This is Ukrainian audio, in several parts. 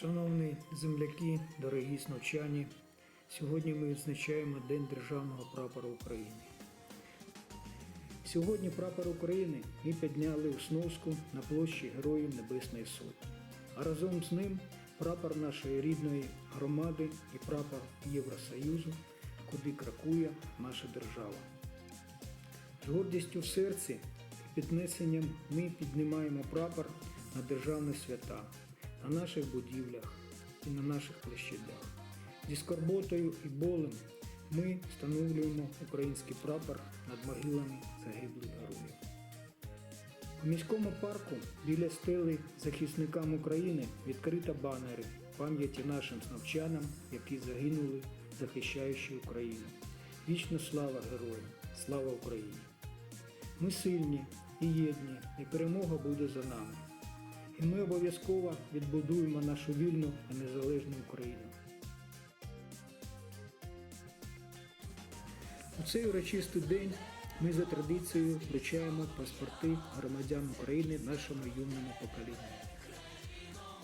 Шановні земляки, дорогі сночані, сьогодні ми відзначаємо День Державного прапора України. Сьогодні прапор України ми підняли у Сновську на площі Героїв Небесної Сотні. А разом з ним прапор нашої рідної громади і прапор Євросоюзу, куди крокує наша держава. З гордістю в серці і піднесенням ми піднімаємо прапор на державні свята, на наших будівлях і на наших площадях. Зі скорботою і болем ми встановлюємо український прапор над могилами загиблих героїв. У міському парку біля стели захисникам України відкрито банери пам'яті нашим сновчанам, які загинули, захищаючи Україну. Вічна слава героям! Слава Україні! Ми сильні і єдні, і перемога буде за нами. І ми обов'язково відбудуємо нашу вільну і незалежну Україну. У цей урочистий день ми за традицією вручаємо паспорти громадян України нашому юному поколінню.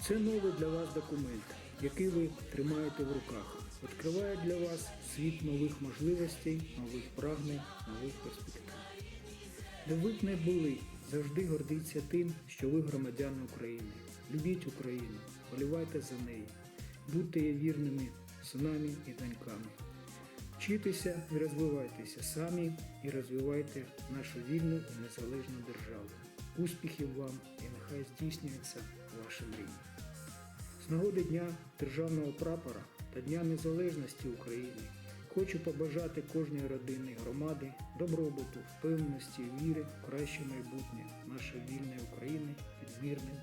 Це новий для вас документ, який ви тримаєте в руках. Відкриває для вас світ нових можливостей, нових прагнень, нових перспектив. Де ви б не були, завжди гордіться тим, що ви громадяни України. Любіть Україну, полювайте за неї, будьте її вірними синами і доньками. Вчитися і розвивайтеся самі і розвивайте нашу вільну і незалежну державу. Успіхів вам і нехай здійснюються ваші мрії. З нагоди Дня Державного прапора та Дня Незалежності України хочу побажати кожній родині громади добробуту, впевненості віри в краще майбутнє нашої вільної України під мирним